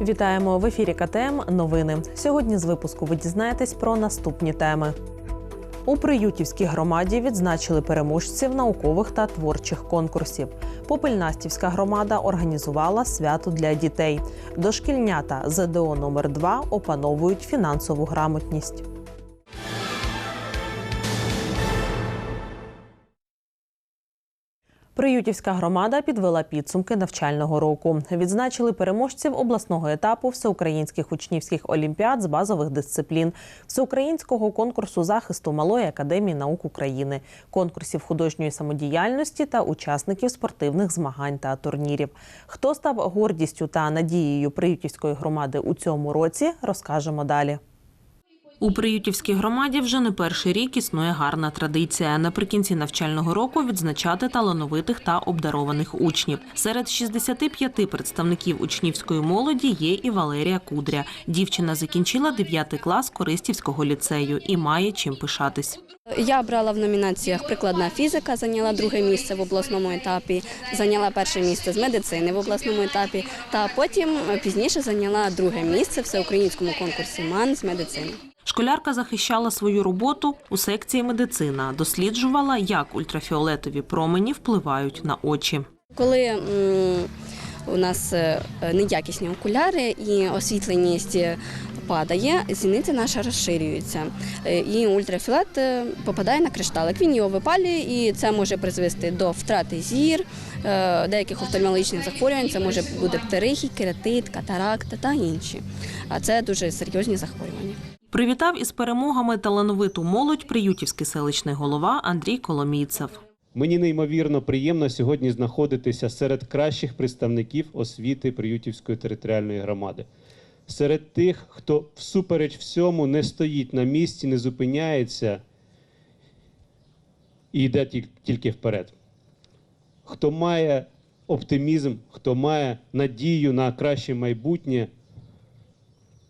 Вітаємо в ефірі КТМ. Новини. Сьогодні з випуску ви дізнаєтесь про наступні теми. У Приютівській громаді відзначили переможців наукових та творчих конкурсів. Попельнастівська громада організувала свято для дітей. Дошкільнята ЗДО номер 2 опановують фінансову грамотність. Приютівська громада підвела підсумки навчального року. Відзначили переможців обласного етапу всеукраїнських учнівських олімпіад з базових дисциплін, всеукраїнського конкурсу захисту Малої академії наук України, конкурсів художньої самодіяльності та учасників спортивних змагань та турнірів. Хто став гордістю та надією Приютівської громади у цьому році, розкажемо далі. У Приютівській громаді вже не перший рік існує гарна традиція. Наприкінці навчального року відзначати талановитих та обдарованих учнів. Серед 65 представників учнівської молоді є і Валерія Кудря. Дівчина закінчила 9 клас Користівського ліцею і має чим пишатись. Я брала в номінаціях прикладна фізика, зайняла друге місце в обласному етапі, зайняла перше місце з медицини в обласному етапі, та потім пізніше зайняла друге місце в всеукраїнському конкурсі МАН з медицини. Школярка захищала свою роботу у секції медицина, досліджувала, як ультрафіолетові промені впливають на очі. Коли у нас е, неякісні окуляри і освітленість падає, зіниця наша розширюється. Е, І ультрафіолет е, попадає на кришталик. Він його випалює, і це може призвести до втрати зір, деяких офтальмологічних захворювань. Це може бути птерихій, кератит, катаракта та інші. А це дуже серйозні захворювання. Привітав із перемогами талановиту молодь приютівський селищний голова Андрій Коломійцев. Мені неймовірно приємно сьогодні знаходитися серед кращих представників освіти Приютівської територіальної громади, серед тих, хто всупереч всьому не стоїть на місці, не зупиняється і йде тільки вперед. Хто має оптимізм, хто має надію на краще майбутнє,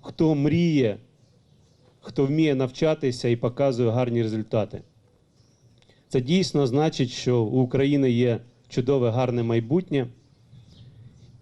хто мріє, хто вміє навчатися і показує гарні результати. Це дійсно значить, що у України є чудове гарне майбутнє,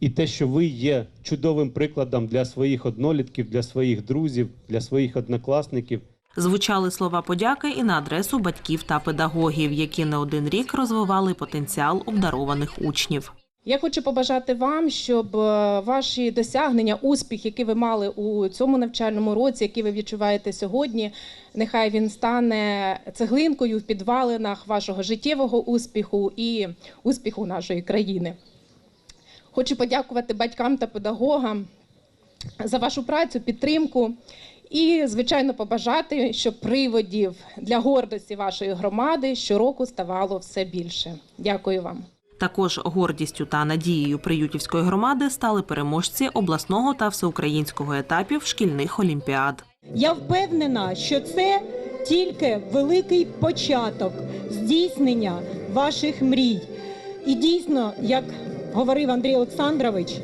і те, що ви є чудовим прикладом для своїх однолітків, для своїх друзів, для своїх однокласників. Звучали слова подяки і на адресу батьків та педагогів, які не один рік розвивали потенціал обдарованих учнів. Я хочу побажати вам, щоб е, ваші досягнення, успіх, які ви мали у цьому навчальному році, які ви відчуваєте сьогодні, нехай він стане цеглинкою в підвалинах вашого життєвого успіху і успіху нашої країни. Хочу подякувати батькам та педагогам за вашу працю, підтримку і, звичайно, побажати, щоб приводів для гордості вашої громади щороку ставало все більше. Дякую вам. Також гордістю та надією Приютівської громади стали переможці обласного та всеукраїнського етапів шкільних олімпіад. Я впевнена, що це тільки великий початок здійснення ваших мрій. І дійсно, як говорив Андрій Олександрович,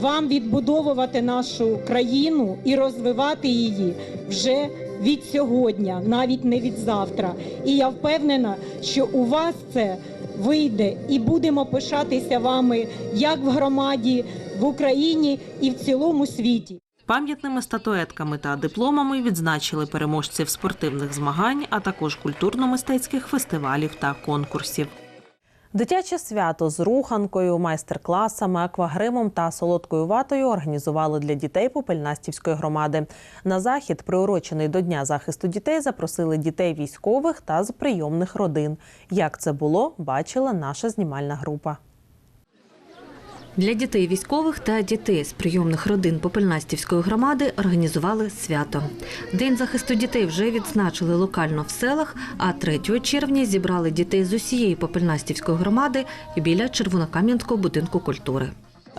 вам відбудовувати нашу країну і розвивати її вже від сьогодні, навіть не від завтра. І я впевнена, що у вас це вийде, і будемо пишатися вами як в громаді, в Україні і в цілому світі. Пам'ятними статуетками та дипломами відзначили переможців спортивних змагань, а також культурно-мистецьких фестивалів та конкурсів. Дитяче свято з руханкою, майстер-класами, аквагримом та солодкою ватою організували для дітей Попельнастівської громади. На захід, приурочений до Дня захисту дітей, запросили дітей військових та з прийомних родин. Як це було, бачила наша знімальна група. Для дітей військових та дітей з прийомних родин Попельнастівської громади організували свято. День захисту дітей вже відзначили локально в селах, а 3 червня зібрали дітей з усієї Попельнастівської громади біля Червонокам'янського будинку культури.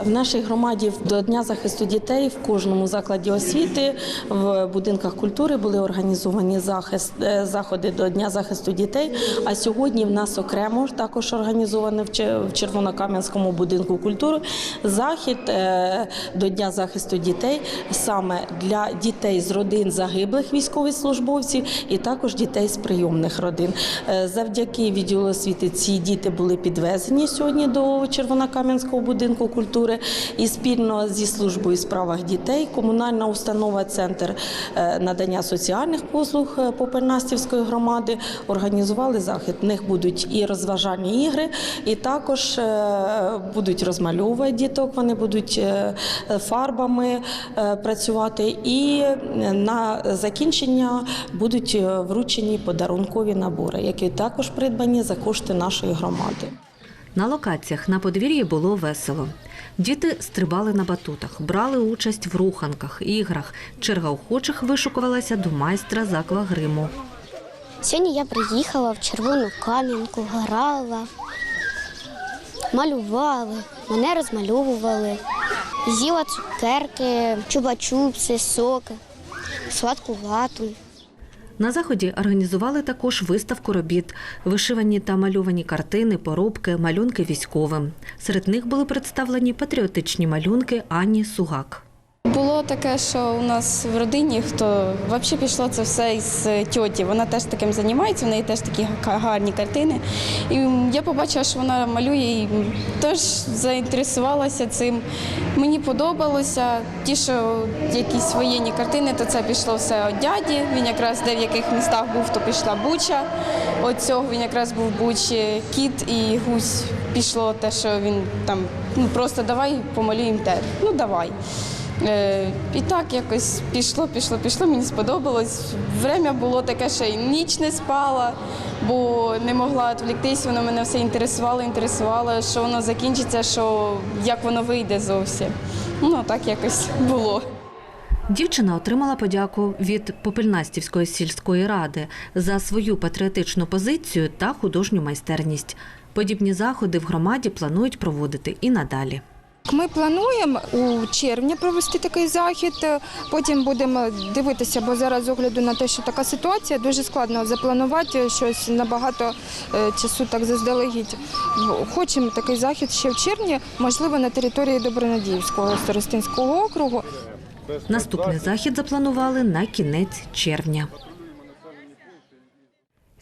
В нашій громаді до Дня захисту дітей в кожному закладі освіти в будинках культури були організовані захист, е, заходи до Дня захисту дітей. А сьогодні в нас окремо також організований в Червонокам'янському будинку культури захід е, до Дня захисту дітей саме для дітей з родин загиблих військовослужбовців і також дітей з прийомних родин. Е, Завдяки відділу освіти ці діти були підвезені сьогодні до Червонокам'янського будинку культури. Культури і спільно зі службою справах дітей комунальна установа Центр е, надання соціальних послуг е, Попельнастівської громади організували захід. В них будуть і розважальні ігри, і також е, будуть розмальовувати діток. Вони будуть фарбами працювати, і на закінчення будуть вручені подарункові набори, які також придбані за кошти нашої громади. На локаціях на подвір'ї було весело. Діти стрибали на батутах, брали участь в руханках, іграх. Черга охочих вишукувалася до майстра з аквагриму. Сьогодні я приїхала в червону кам'янку, грала, малювали, мене розмальовували, їла цукерки, чупа-чупси, соки, сладку вату. На заході організували також виставку робіт, вишивані та мальовані картини, поробки, малюнки військовим. Серед них були представлені патріотичні малюнки Ані Сугак. Було таке, що у нас в родині, хто взагалі пішло це все із тьоті. Вона теж таким займається, в неї теж такі га- гарні картини. І я побачила, що вона малює і теж заінтересувалася цим. Мені подобалося. Ті, що якісь воєнні картини, то це пішло все від дяді. Він якраз де в яких містах був, то пішла Буча. От цього він якраз був Бучі. Кіт і гусь пішло те, що він там ну просто давай помалюємо те. Ну давай. Е, І так якось пішло, пішло, пішло. Мені сподобалось. Время було таке, що і ніч не спала, бо не могла відвліктись. Воно мене все інтересувало, інтересувало, що воно закінчиться, що як воно вийде зовсім. Ну так якось було. Дівчина отримала подяку від Попельнастівської сільської ради за свою патріотичну позицію та художню майстерність. Подібні заходи в громаді планують проводити і надалі. Ми плануємо у червні провести такий захід. Потім будемо дивитися, бо зараз з огляду на те, що така ситуація, дуже складно запланувати щось набагато е, часу так заздалегідь. Хочемо такий захід ще в червні, можливо, на території Добронадіївського старостинського округу. Наступний захід запланували на кінець червня.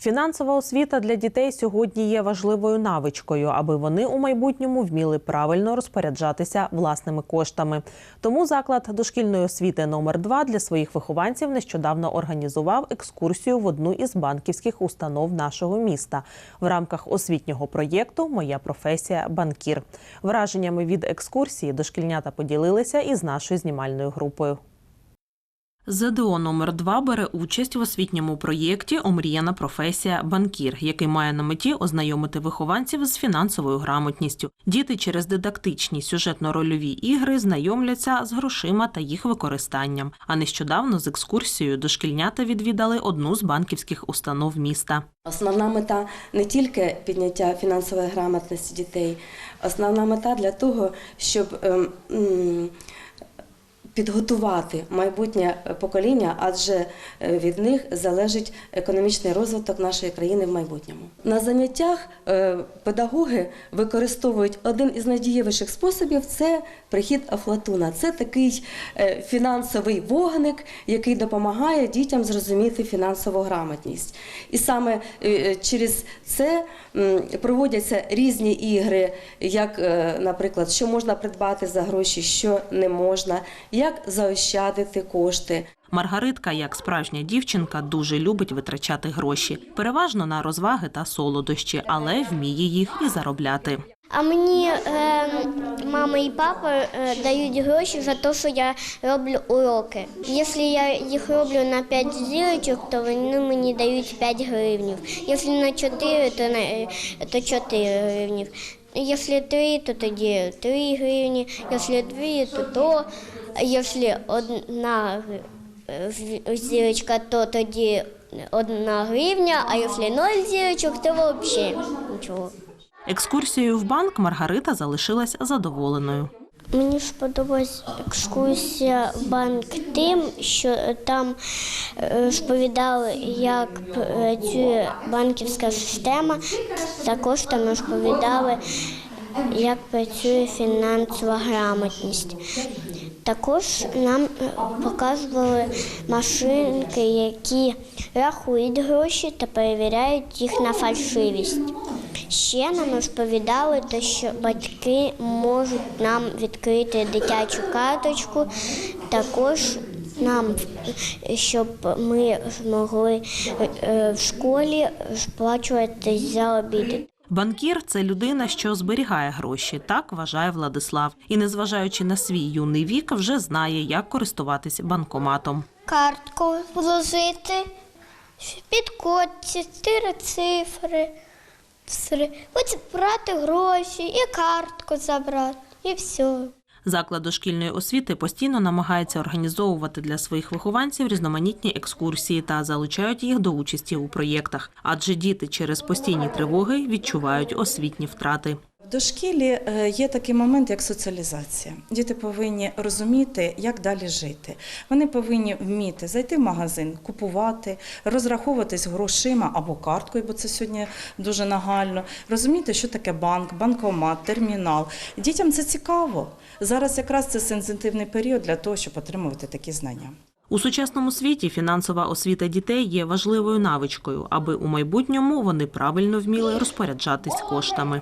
Фінансова освіта для дітей сьогодні є важливою навичкою, аби вони у майбутньому вміли правильно розпоряджатися власними коштами. Тому заклад дошкільної освіти номер 2 для своїх вихованців нещодавно організував екскурсію в одну із банківських установ нашого міста в рамках освітнього проєкту Моя професія банкір. Враженнями від екскурсії дошкільнята поділилися із нашою знімальною групою. ЗДО номер 2 бере участь в освітньому проєкті Омріяна професія банкір, який має на меті ознайомити вихованців з фінансовою грамотністю. Діти через дидактичні сюжетно-рольові ігри знайомляться з грошима та їх використанням. А нещодавно з екскурсією дошкільнята відвідали одну з банківських установ міста. Основна мета не тільки підняття фінансової грамотності дітей, основна мета для того, щоб ем, м, підготувати майбутнє покоління, адже е, від них залежить економічний розвиток нашої країни в майбутньому. На заняттях е, педагоги використовують один із найдієвіших способів це прихід Афлатуна. Це такий е, фінансовий вогник, який допомагає дітям зрозуміти фінансову грамотність. І саме через це проводяться різні ігри, як, наприклад, що можна придбати за гроші, що не можна, як заощадити кошти. Маргаритка, як справжня дівчинка, дуже любить витрачати гроші, переважно на розваги та солодощі, але вміє їх і заробляти. А мені е, мама і папа е, дають гроші за те, що я роблю уроки. Якщо я їх роблю на 5 зірочок, то вони мені дають 5 гривнів. Якщо на 4, то, на, е, то 4 гривні. Якщо три, то тоді 3 гривні. Якщо дві, то то. Якщо одна зірочка, то тоді одна гривня, а якщо ноль зірочок, то взагалі нічого. Екскурсією в банк Маргарита залишилась задоволеною. Мені сподобалась екскурсія банк тим, що там е, розповідали, як працює банківська система. Також там розповідали, як працює фінансова грамотність. Також нам е, показували машинки, які рахують гроші та перевіряють їх на фальшивість. Ще нам розповідали, те, що батьки можуть нам відкрити дитячу карточку, також нам, щоб ми змогли е, в школі сплачувати за обіди. Банкір це людина, що зберігає гроші. Так вважає Владислав. І, незважаючи на свій юний вік, вже знає, як користуватись банкоматом. Картку вложити, під код, чотири цифри, все. Потім брати гроші і картку забрати, і все. Заклад дошкільної освіти постійно намагається організовувати для своїх вихованців різноманітні екскурсії та залучають їх до участі у проєктах, адже діти через постійні тривоги відчувають освітні втрати. Дошкілі е, є такий момент, як соціалізація. Діти повинні розуміти, як далі жити. Вони повинні вміти зайти в магазин, купувати, розраховуватись грошима або карткою, бо це сьогодні дуже нагально. Розуміти, що таке банк, банкомат, термінал. Дітям це цікаво. Зараз якраз це сенситивний період для того, щоб отримувати такі знання. У сучасному світі фінансова освіта дітей є важливою навичкою, аби у майбутньому вони правильно вміли розпоряджатись коштами.